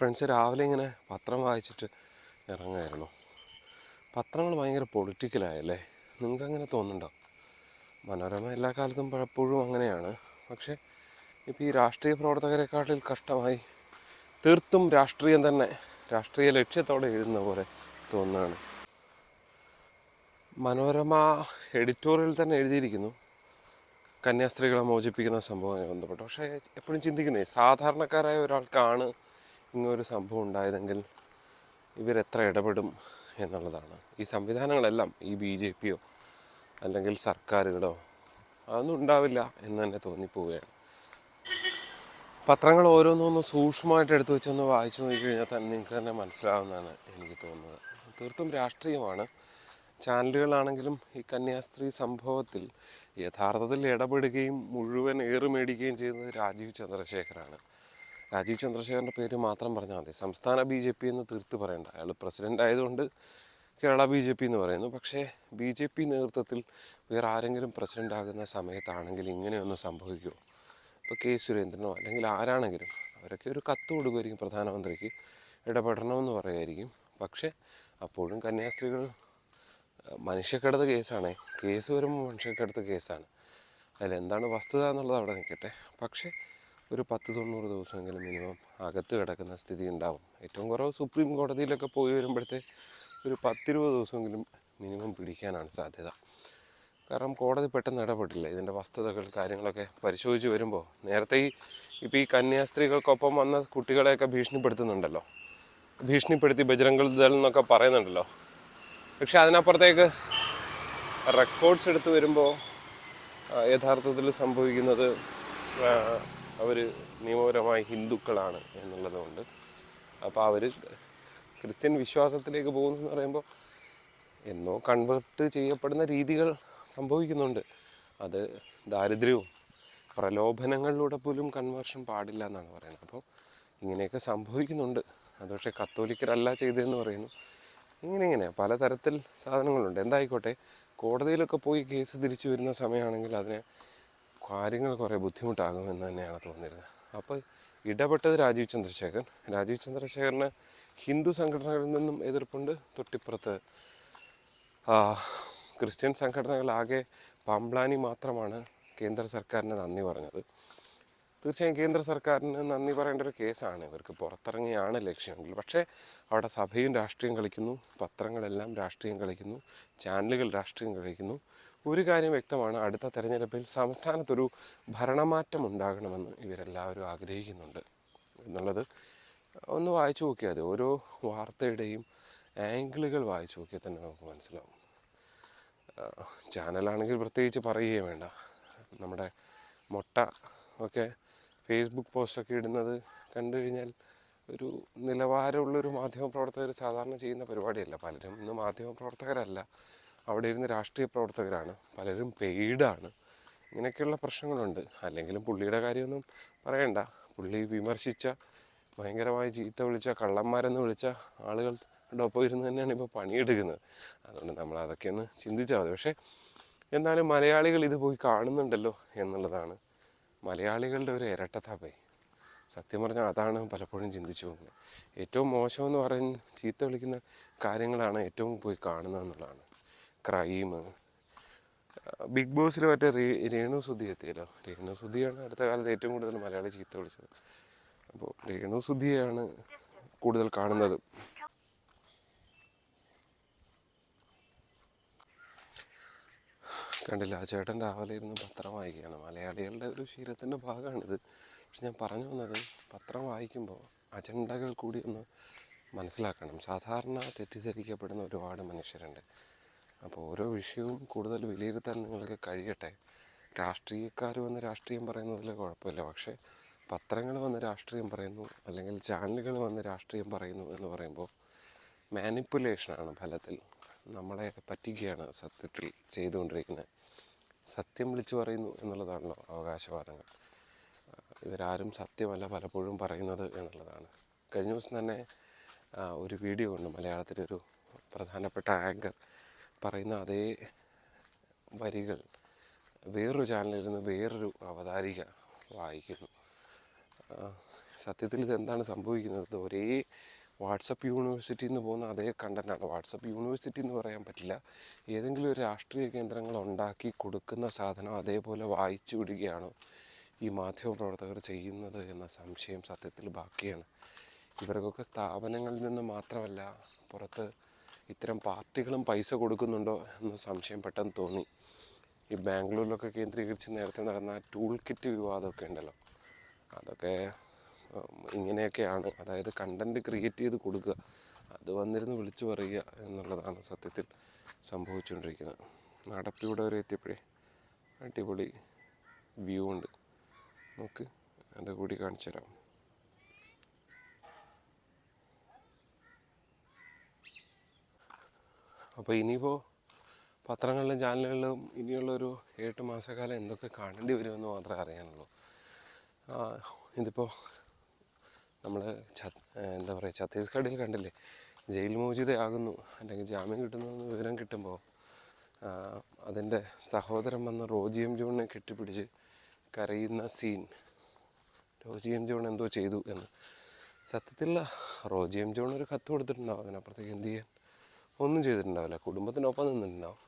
Friends രാവിലെ ഇങ്ങനെ പത്രം വായിച്ചിട്ട് ഇറങ്ങായിരുന്നു. പത്രങ്ങൾ ഭയങ്കര പൊളിറ്റിക്കലായല്ലേ നിങ്ങൾക്ക് അങ്ങനെ തോന്നുന്നുണ്ടോ? മനോരമ എല്ലാ കാലത്തും പലപ്പോഴും അങ്ങനെയാണ്. പക്ഷേ ഇപ്പോൾ ഈ രാഷ്ട്രീയ പ്രവർത്തകരെക്കാട്ടിൽ കഷ്ടമായി തീർത്തും രാഷ്ട്രീയം തന്നെ രാഷ്ട്രീയ ലക്ഷ്യത്തോടെ എഴുതുന്ന പോലെ തോന്നുകയാണ്. മനോരമ എഡിറ്റോറിയൽ തന്നെ എഴുതിയിരിക്കുന്നു. കന്യാസ്ത്രീകളെ മോചിപ്പിക്കുന്ന സംഭവമായി ബന്ധപ്പെട്ട്. പക്ഷേ എപ്പോഴും ചിന്തിക്കുന്നേ സാധാരണക്കാരായ ഒരാൾക്കാണ് ഇങ്ങനൊരു സംഭവം ഉണ്ടായതെങ്കിൽ ഇവരെത്ര ഇടപെടും എന്നുള്ളതാണ്. ഈ സംവിധാനങ്ങളെല്ലാം ഈ ബി ജെ പിയോ അല്ലെങ്കിൽ സർക്കാരുകളോ അതൊന്നും ഉണ്ടാവില്ല എന്ന് തന്നെ തോന്നിപ്പോവുകയാണ്. പത്രങ്ങൾ ഓരോന്നൊന്ന് സൂക്ഷ്മമായിട്ട് എടുത്തു വെച്ചൊന്ന് വായിച്ചു നോക്കിക്കഴിഞ്ഞാൽ തന്നെ നിങ്ങൾക്ക് തന്നെ മനസ്സിലാവുന്നതാണ് എനിക്ക് തോന്നുന്നത്. തീർത്തും രാഷ്ട്രീയമാണ്. ചാനലുകളാണെങ്കിലും ഈ കന്യാസ്ത്രീ സംഭവത്തിൽ യഥാർത്ഥത്തിൽ ഇടപെടുകയും മുഴുവൻ ഏറുമേടിക്കുകയും ചെയ്യുന്നത് രാജീവ് ചന്ദ്രശേഖറാണ് രാജീവ് ചന്ദ്രശേഖരന്റെ പേര് മാത്രം പറഞ്ഞാൽ മതി. സംസ്ഥാന ബി ജെ പി എന്ന് തീർത്ത് പറയേണ്ട. അയാൾ പ്രസിഡന്റ് ആയതുകൊണ്ട് കേരള ബി ജെ പി എന്ന് പറയുന്നു. പക്ഷേ ബി ജെ പി നേതൃത്വത്തിൽ വേറെ ആരെങ്കിലും പ്രസിഡന്റ് ആകുന്ന സമയത്താണെങ്കിൽ ഇങ്ങനെയൊന്നും സംഭവിക്കുമോ ഇപ്പോൾ കെ സുരേന്ദ്രനോ അല്ലെങ്കിൽ ആരാണെങ്കിലും അവരൊക്കെ ഒരു കത്ത് കൊടുക്കുമായിരിക്കും പ്രധാനമന്ത്രിക്ക്. ഇടപെടണമെന്ന് പറയുമായിരിക്കും പക്ഷേ അപ്പോഴും കന്യാസ്ത്രീകൾ മനുഷ്യക്കടത്ത് കേസാണ്. കേസ് വരുമ്പോൾ മനുഷ്യക്കടത്ത് കേസാണ്. അതിലെന്താണ് വസ്തുത എന്നുള്ളത് അവിടെ നിൽക്കട്ടെ. പക്ഷേ ഒരു പത്ത് തൊണ്ണൂറ് ദിവസമെങ്കിലും മിനിമം അകത്ത് കിടക്കുന്ന സ്ഥിതി ഉണ്ടാവും. ഏറ്റവും കുറവ് സുപ്രീം കോടതിയിലൊക്കെ പോയി വരുമ്പോഴത്തെ ഒരു പത്തിരുപത് ദിവസമെങ്കിലും മിനിമം പിടിക്കാനാണ് സാധ്യത. കാരണം കോടതി പെട്ടെന്ന് ഇടപെട്ടില്ല ഇതിന്റെ വസ്തുതകൾ കാര്യങ്ങളൊക്കെ പരിശോധിച്ച് വരുമ്പോൾ നേരത്തെ ഈ ഇപ്പോൾ ഈ കന്യാസ്ത്രീകൾക്കൊപ്പം വന്ന കുട്ടികളെയൊക്കെ ഭീഷണിപ്പെടുത്തുന്നുണ്ടല്ലോ. ഭീഷണിപ്പെടുത്തി ബജരംഗൾ ദൾ എന്നൊക്കെ പറയുന്നുണ്ടല്ലോ. പക്ഷെ അതിനപ്പുറത്തേക്ക് റെക്കോർഡ്സ് എടുത്ത് വരുമ്പോൾ യഥാർത്ഥത്തിൽ സംഭവിക്കുന്നത് അവർ നിയമപരമായി ഹിന്ദുക്കളാണ് എന്നുള്ളതുകൊണ്ട്. അപ്പോൾ അവർ ക്രിസ്ത്യൻ വിശ്വാസത്തിലേക്ക് പോകുന്നു എന്ന് പറയുമ്പോൾ എന്നോ കൺവേർട്ട് ചെയ്യപ്പെടുന്ന രീതികൾ സംഭവിക്കുന്നുണ്ട്. അത് ദാരിദ്ര്യവും പ്രലോഭനങ്ങളിലൂടെ പോലും കൺവേർഷൻ പാടില്ല എന്നാണ് പറയുന്നത്. അപ്പോൾ ഇങ്ങനെയൊക്കെ സംഭവിക്കുന്നുണ്ട്. അത് പക്ഷേ കത്തോലിക്കരല്ല ചെയ്തതെന്ന് പറയുന്നു. ഇങ്ങനെ ഇങ്ങനെ പലതരത്തിൽ സാധനങ്ങളുണ്ട്. എന്തായിക്കോട്ടെ കോടതിയിലൊക്കെ പോയി കേസ് തിരിച്ചു വരുന്ന സമയമാണെങ്കിൽ അതിന് കാര്യങ്ങൾ കുറേ ബുദ്ധിമുട്ടാകുമെന്ന് തന്നെയാണ് തോന്നിയിരുന്നത്. അപ്പോൾ ഇടപെട്ടത് രാജീവ് ചന്ദ്രശേഖരൻ. രാജീവ് ചന്ദ്രശേഖരന് ഹിന്ദു സംഘടനകളിൽ നിന്നും എതിർപ്പുണ്ട്. തൊട്ടിപ്പുറത്ത് ക്രിസ്ത്യൻ സംഘടനകളാകെ പാമ്പ്ലാനി മാത്രമാണ് കേന്ദ്ര സർക്കാരിന് നന്ദി പറഞ്ഞത്. തീർച്ചയായും കേന്ദ്ര സർക്കാരിന് നന്ദി പറയേണ്ട ഒരു കേസാണ്. ഇവർക്ക് പുറത്തിറങ്ങിയാണ് ലക്ഷ്യമെങ്കിൽ. പക്ഷേ അവിടെ സഭയും രാഷ്ട്രീയം കളിക്കുന്നു പത്രങ്ങളെല്ലാം രാഷ്ട്രീയം കളിക്കുന്നു ചാനലുകൾ രാഷ്ട്രീയം കളിക്കുന്നു. ഒരു കാര്യം വ്യക്തമാണ് അടുത്ത തെരഞ്ഞെടുപ്പിൽ സംസ്ഥാനത്തൊരു ഭരണമാറ്റം ഉണ്ടാകണമെന്ന് ഇവരെല്ലാവരും ആഗ്രഹിക്കുന്നുണ്ട് എന്നുള്ളത് ഒന്ന് വായിച്ചു നോക്കിയാൽ മതി. ഓരോ വാർത്തയുടെയും ആംഗിളുകൾ വായിച്ചു നോക്കിയാൽ തന്നെ നമുക്ക് മനസ്സിലാവും. ചാനലാണെങ്കിൽ പ്രത്യേകിച്ച് പറയുകയും വേണ്ട. നമ്മുടെ മുട്ട ഒക്കെ ഫേസ്ബുക്ക് പോസ്റ്റൊക്കെ ഇടുന്നത് കണ്ടു കഴിഞ്ഞാൽ ഒരു നിലവാരമുള്ളൊരു മാധ്യമപ്രവർത്തകർ സാധാരണ ചെയ്യുന്ന പരിപാടിയല്ല. പലരും ഇന്ന് മാധ്യമപ്രവർത്തകരല്ല. അവിടെ ഇരുന്ന് രാഷ്ട്രീയ പ്രവർത്തകരാണ്. പലരും പെയ്ഡാണ്. ഇങ്ങനെയൊക്കെയുള്ള പ്രശ്നങ്ങളുണ്ട്. അല്ലെങ്കിലും പുള്ളിയുടെ കാര്യമൊന്നും പറയണ്ട. പുള്ളി വിമർശിച്ച ഭയങ്കരമായി ചീത്ത വിളിച്ച കള്ളന്മാരെന്ന് വിളിച്ച ആളുകളുടെ ഒപ്പം ഇരുന്ന് തന്നെയാണ് ഇപ്പോൾ പണിയെടുക്കുന്നത്. അതുകൊണ്ട് നമ്മൾ അതൊക്കെ ഒന്ന് ചിന്തിച്ചാൽ മതി. പക്ഷേ എന്നാലും മലയാളികൾ ഇത് പോയി കാണുന്നുണ്ടല്ലോ എന്നുള്ളതാണ് മലയാളികളുടെ ഒരു ഇരട്ടത്താപ്പേ. സത്യം പറഞ്ഞാൽ അതാണ് പലപ്പോഴും ചിന്തിച്ചു പോകുന്നത്. ഏറ്റവും മോശമെന്ന് പറയുന്ന ചീത്ത വിളിക്കുന്ന കാര്യങ്ങളാണ് ഏറ്റവും പോയി കാണുന്നത് എന്നുള്ളതാണ്. ക്രൈം ബിഗ് ബോസിൽ മറ്റേ റേ- രേണു സുധി എത്തിയല്ലോ. രേണു സുധിയാണ് അടുത്ത കാലത്ത് ഏറ്റവും കൂടുതൽ മലയാളി ചീത്ത വിളിച്ചത്. അപ്പോൾ രേണു സുധിയാണ് കൂടുതൽ കാണുന്നത്. കണ്ടില്ല. ആ ചേട്ടൻ രാവിലെ ഇരുന്ന് പത്രം വായിക്കുകയാണ്. മലയാളികളുടെ ഒരു ശീലത്തിന്റെ ഭാഗമാണിത്. പക്ഷെ ഞാൻ പറഞ്ഞു വന്നത് പത്രം വായിക്കുമ്പോൾ അജണ്ടകൾ കൂടി ഒന്ന് മനസ്സിലാക്കണം. സാധാരണ തെറ്റിദ്ധരിക്കപ്പെടുന്ന ഒരുപാട് മനുഷ്യരുണ്ട്. അപ്പോൾ ഓരോ വിഷയവും കൂടുതൽ വിലയിരുത്താൻ നിങ്ങൾക്ക് കഴിയട്ടെ. രാഷ്ട്രീയക്കാർ വന്ന് രാഷ്ട്രീയം പറയുന്നതിൽ കുഴപ്പമില്ല. പക്ഷേ പത്രങ്ങൾ വന്ന് രാഷ്ട്രീയം പറയുന്നു അല്ലെങ്കിൽ ചാനലുകൾ വന്ന് രാഷ്ട്രീയം പറയുന്നു എന്ന് പറയുമ്പോൾ മാനിപ്പുലേഷനാണ് ഫലത്തിൽ നമ്മളെ പറ്റിക്കുകയാണ് സത്യത്തിൽ ചെയ്തുകൊണ്ടിരിക്കുന്നത്. സത്യം വിളിച്ചു പറയുന്നു എന്നുള്ളതാണല്ലോ അവകാശവാദങ്ങൾ. ഇവരാരും സത്യമല്ല പലപ്പോഴും പറയുന്നത് എന്നുള്ളതാണ്. കഴിഞ്ഞ ദിവസം തന്നെ ഒരു വീഡിയോ ഉണ്ട് മലയാളത്തിലൊരു പ്രധാനപ്പെട്ട ആങ്കർ പറയുന്ന അതേ വരികൾ വേറൊരു ചാനലിൽ നിന്ന് വേറൊരു അവതാരിക വായിക്കുന്നു. സത്യത്തിൽ ഇത് എന്താണ് സംഭവിക്കുന്നത്? ഒരേ വാട്സപ്പ് യൂണിവേഴ്സിറ്റിയിൽ നിന്ന് പോകുന്ന അതേ കണ്ടന്റാണ് വാട്സപ്പ് യൂണിവേഴ്സിറ്റി എന്ന് പറയാൻ പറ്റില്ല. ഏതെങ്കിലും ഒരു രാഷ്ട്രീയ കേന്ദ്രങ്ങൾ ഉണ്ടാക്കി കൊടുക്കുന്ന സാധനം അതേപോലെ വായിച്ചു വിടുകയാണ് ഈ മാധ്യമപ്രവർത്തകർ ചെയ്യുന്നത് എന്ന സംശയം സത്യത്തിൽ ബാക്കിയാണ്. ഇവർക്കൊക്കെ സ്ഥാപനങ്ങളിൽ നിന്ന് മാത്രമല്ല പുറത്ത് ഇത്തരം പാർട്ടികളും പൈസ കൊടുക്കുന്നുണ്ടോ എന്ന സംശയം പെട്ടെന്ന് തോന്നി. ഈ ബാംഗ്ലൂരിലൊക്കെ കേന്ദ്രീകരിച്ച് നേരത്തെ നടന്ന ടൂൾ കിറ്റ് വിവാദമൊക്കെ ഉണ്ടല്ലോ. അതൊക്കെ ഇങ്ങനെയൊക്കെയാണ്. അതായത് കണ്ടന്റ് ക്രിയേറ്റ് ചെയ്ത് കൊടുക്കുക. അത് വന്നിരുന്ന് വിളിച്ചു പറയുക എന്നുള്ളതാണ് സത്യത്തിൽ സംഭവിച്ചുകൊണ്ടിരിക്കുന്നത്. നടപ്പിലൂടെ വരെ എത്തിയപ്പോഴേ അടിപൊളി വ്യൂ ഉണ്ട്. നമുക്ക് അതുകൂടി കാണിച്ചു തരാം. അപ്പോൾ ഇനിയിപ്പോൾ പത്രങ്ങളിലും ചാനലുകളിലും ഇനിയുള്ള ഒരു എട്ട് മാസക്കാലം എന്തൊക്കെ കാണേണ്ടി വരുമെന്ന് മാത്രമേ അറിയാനുള്ളൂ. ഇതിപ്പോൾ നമ്മൾ എന്താ പറയുക ഛത്തീസ്ഗഡിൽ കണ്ടില്ലേ ജയിൽ മോചിതയാകുന്നു അല്ലെങ്കിൽ ജാമ്യം കിട്ടുന്നു വിവരം കിട്ടുമ്പോൾ അതിന്റെ സഹോദരൻ വന്ന റോജിയം ജോണിനെ കെട്ടിപ്പിടിച്ച് കരയുന്ന സീൻ റോജിയം ജോൺ എന്തോ ചെയ്തു എന്ന്. സത്യത്തിൽ റോജിയം ജോൺ ഒരു കത്ത് കൊടുത്തിട്ടുണ്ടാവും അതിനപ്പുറത്തേക്ക് എന്ത് ചെയ്യാൻ? ഒന്നും ചെയ്തിട്ടുണ്ടാവില്ല കുടുംബത്തിനൊപ്പം നിന്നിട്ടുണ്ടാവും.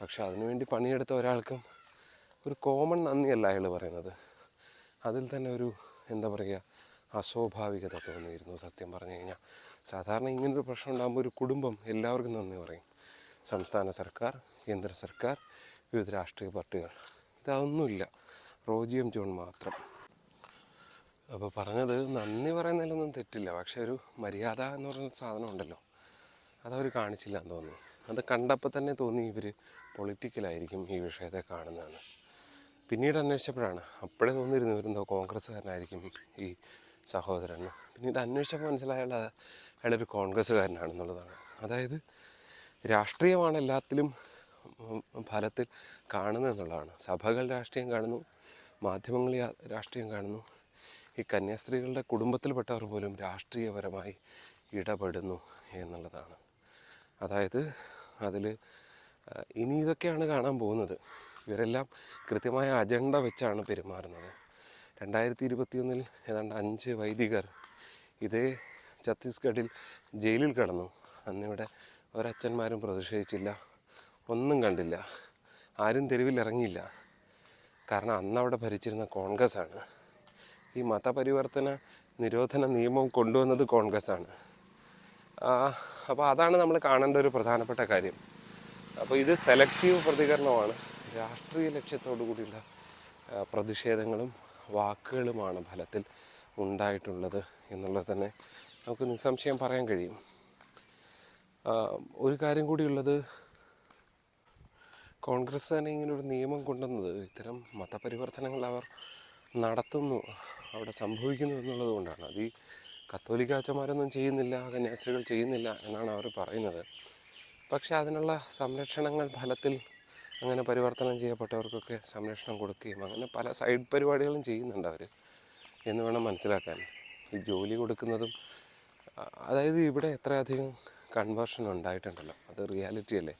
പക്ഷെ അതിനുവേണ്ടി പണിയെടുത്ത ഒരാൾക്കും ഒരു കോമൺ നന്ദിയല്ല അയാൾ പറയുന്നത്. അതിൽ തന്നെ ഒരു എന്താ പറയുക അസ്വാഭാവികത തോന്നിയിരുന്നു സത്യം പറഞ്ഞു കഴിഞ്ഞാൽ സാധാരണ ഇങ്ങനൊരു പ്രശ്നം ഉണ്ടാകുമ്പോൾ ഒരു കുടുംബം എല്ലാവർക്കും നന്ദി പറയും. സംസ്ഥാന സർക്കാർ കേന്ദ്ര സർക്കാർ വിവിധ രാഷ്ട്രീയ പാർട്ടികൾ. ഇതൊന്നുമില്ല. റോജിയം ജോൺ മാത്രം. അപ്പോൾ പറഞ്ഞത് നന്ദി പറയുന്നതിലൊന്നും തെറ്റില്ല. പക്ഷേ ഒരു മര്യാദ എന്ന് പറയുന്ന സാധനം ഉണ്ടല്ലോ. അതവർ കാണിച്ചില്ല എന്ന് തോന്നി അത് കണ്ടപ്പോൾ തന്നെ തോന്നി ഇവർ പൊളിറ്റിക്കലായിരിക്കും ഈ വിഷയത്തെ കാണുന്നതെന്ന്. പിന്നീട് അന്വേഷിച്ചപ്പോഴാണ് അപ്പോഴേ തോന്നിയിരുന്നു ഇവരെന്തോ കോൺഗ്രസ്സുകാരനായിരിക്കും ഈ സഹോദരൻ. പിന്നീട് അന്വേഷിച്ചപ്പോൾ മനസ്സിലായ അയാൾ അയാളൊരു കോൺഗ്രസ്സുകാരനാണെന്നുള്ളതാണ്. അതായത് രാഷ്ട്രീയമാണ് എല്ലാത്തിലും ഫലത്തിൽ കാണുന്നത് കാണുന്നതെന്നുള്ളതാണ് സഭകൾ രാഷ്ട്രീയം കാണുന്നു മാധ്യമങ്ങൾ രാഷ്ട്രീയം കാണുന്നു. ഈ കന്യാസ്ത്രീകളുടെ കുടുംബത്തിൽപ്പെട്ടവർ പോലും രാഷ്ട്രീയപരമായി ഇടപെടുന്നു എന്നുള്ളതാണ്. അതായത് അതിൽ ഇനി ഇതൊക്കെയാണ് കാണാൻ പോകുന്നത്. ഇവരെല്ലാം കൃത്യമായ അജണ്ട വെച്ചാണ് പെരുമാറുന്നത്. രണ്ടായിരത്തി ഇരുപത്തിയൊന്നിൽ ഏതാണ്ട് അഞ്ച് വൈദികർ ഇതേ ഛത്തീസ്ഗഡിൽ ജയിലിൽ കിടന്നു. അന്നിവിടെ ഒരച്ഛന്മാരും പ്രതിഷേധിച്ചില്ല. ഒന്നും കണ്ടില്ല. ആരും തെരുവിൽ ഇറങ്ങിയില്ല. കാരണം അന്ന് അവിടെ ഭരിച്ചിരുന്ന കോൺഗ്രസ് ആണ് ഈ മതപരിവർത്തന നിരോധന നിയമം കൊണ്ടുവന്നത് കോൺഗ്രസ് ആണ് അപ്പോൾ അതാണ് നമ്മൾ കാണേണ്ട ഒരു പ്രധാനപ്പെട്ട കാര്യം. അപ്പോൾ ഇത് സെലക്റ്റീവ് പ്രതികരണമാണ്. രാഷ്ട്രീയ ലക്ഷ്യത്തോടു കൂടിയുള്ള പ്രതിഷേധങ്ങളും വാക്കുകളുമാണ് ഫലത്തിൽ ഉണ്ടായിട്ടുള്ളത് എന്നുള്ളത് തന്നെ നമുക്ക് നിസ്സംശയം പറയാൻ കഴിയും. ഒരു കാര്യം കൂടിയുള്ളത് കോൺഗ്രസ് തന്നെ ഇങ്ങനെ ഒരു നിയമം കൊണ്ടുവന്നത് ഇത്തരം മതപരിവർത്തനങ്ങൾ അവർ നടത്തുന്നു അവിടെ സംഭവിക്കുന്നു എന്നുള്ളത് കൊണ്ടാണ്. അത് ഈ കത്തോലിക്ക അച്ഛന്മാരൊന്നും ചെയ്യുന്നില്ല കന്യാസ്ത്രീകൾ ചെയ്യുന്നില്ല എന്നാണ് അവർ പറയുന്നത്. പക്ഷേ അതിനുള്ള സംരക്ഷണങ്ങൾ ഫലത്തിൽ അങ്ങനെ പരിവർത്തനം ചെയ്യപ്പെട്ടവർക്കൊക്കെ സംരക്ഷണം കൊടുക്കുകയും അങ്ങനെ പല സൈഡ് പരിപാടികളും ചെയ്യുന്നുണ്ട് അവർ എന്ന് വേണം മനസ്സിലാക്കാൻ. ഈ ജോലി കൊടുക്കുന്നതും അതായത് ഇവിടെ എത്രയധികം കൺവേർഷൻ ഉണ്ടായിട്ടുണ്ടല്ലോ. അത് റിയാലിറ്റി അല്ലേ?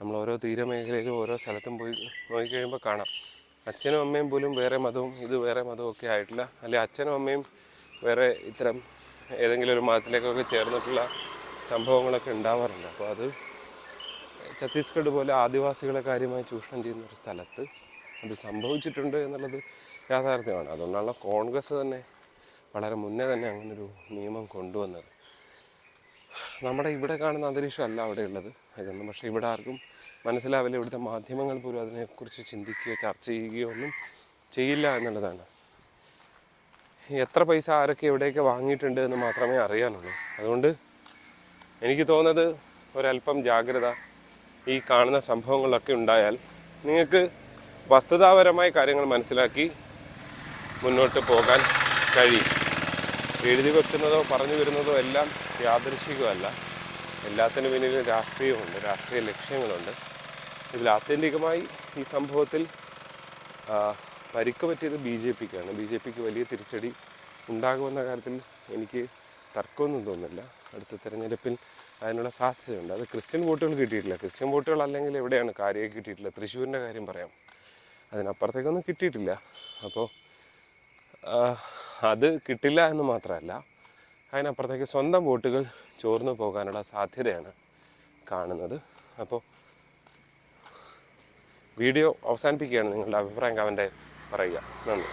നമ്മൾ ഓരോ തീരമേഖലയിലും ഓരോ സ്ഥലത്തും പോയി നോക്കിക്കഴിയുമ്പോൾ കാണാം. അച്ഛനും അമ്മയും പോലും വേറെ മതവും ഇത് വേറെ മതവും ഒക്കെ ആയിട്ടില്ല. അല്ലെ അച്ഛനും അമ്മയും വേറെ ഇത്തരം ഏതെങ്കിലും ഒരു മതത്തിലേക്കൊക്കെ ചേർന്നിട്ടുള്ള സംഭവങ്ങളൊക്കെ ഉണ്ടാവാറുണ്ട്. അപ്പോൾ അത് ഛത്തീസ്ഗഡ് പോലെ ആദിവാസികളെ കാര്യമായി ചൂഷണം ചെയ്യുന്ന ഒരു സ്ഥലത്ത് അത് സംഭവിച്ചിട്ടുണ്ട് എന്നുള്ളത് യാഥാർത്ഥ്യമാണ്. അതുകൊണ്ടാണല്ലോ കോൺഗ്രസ് തന്നെ വളരെ മുന്നേ തന്നെ അങ്ങനൊരു നിയമം കൊണ്ടുവന്നത്. നമ്മുടെ ഇവിടെ കാണുന്ന അന്തരീക്ഷമല്ല അവിടെയുള്ളത്. ഇതൊന്നും പക്ഷേ ഇവിടെ ആർക്കും മനസ്സിലാവില്ല. ഇവിടുത്തെ മാധ്യമങ്ങൾ പോലും അതിനെക്കുറിച്ച് ചിന്തിക്കുകയോ ചർച്ച ചെയ്യുകയോ ഒന്നും ചെയ്യില്ല എന്നുള്ളതാണ്. എത്ര പൈസ ആരൊക്കെ എവിടെയൊക്കെ വാങ്ങിയിട്ടുണ്ട് എന്ന് മാത്രമേ അറിയാനുള്ളൂ. അതുകൊണ്ട് എനിക്ക് തോന്നുന്നത് ഒരല്പം ജാഗ്രത ഈ കാണുന്ന സംഭവങ്ങളൊക്കെ ഉണ്ടായാൽ നിങ്ങൾക്ക് വസ്തുതാപരമായ കാര്യങ്ങൾ മനസ്സിലാക്കി മുന്നോട്ട് പോകാൻ കഴിയും. എഴുതി വെക്കുന്നതോ പറഞ്ഞു വരുന്നതോ എല്ലാം യാദൃശികമല്ല. എല്ലാത്തിനും പിന്നിൽ രാഷ്ട്രീയമുണ്ട് രാഷ്ട്രീയ ലക്ഷ്യങ്ങളുണ്ട്. ഇതിൽ ആത്യന്തികമായി ഈ സംഭവത്തിൽ പരിക്ക് പറ്റിയത് ബി ജെ പിക്കാണ്. ബി ജെ പിക്ക് വലിയ തിരിച്ചടി ഉണ്ടാകുമെന്ന കാര്യത്തിൽ എനിക്ക് തർക്കമൊന്നും തോന്നുന്നില്ല. അടുത്ത തെരഞ്ഞെടുപ്പിൽ അതിനുള്ള സാധ്യതയുണ്ട്. അത് ക്രിസ്ത്യൻ വോട്ടുകൾ കിട്ടിയിട്ടില്ല. ക്രിസ്ത്യൻ വോട്ടുകൾ അല്ലെങ്കിൽ എവിടെയാണ് കാര്യമായി കിട്ടിയിട്ടില്ല? തൃശ്ശൂരിന്റെ കാര്യം പറയാം. അതിനപ്പുറത്തേക്കൊന്നും കിട്ടിയിട്ടില്ല. അപ്പോൾ അത് കിട്ടില്ല എന്ന് മാത്രമല്ല അതിനപ്പുറത്തേക്ക് സ്വന്തം ബോട്ടുകൾ ചോർന്നു പോകാനുള്ള സാധ്യതയാണ് കാണുന്നത്. അപ്പോൾ വീഡിയോ അവസാനിപ്പിക്കുകയാണ് നിങ്ങളുടെ അഭിപ്രായം കമന്റ് പറയുക. നന്ദി.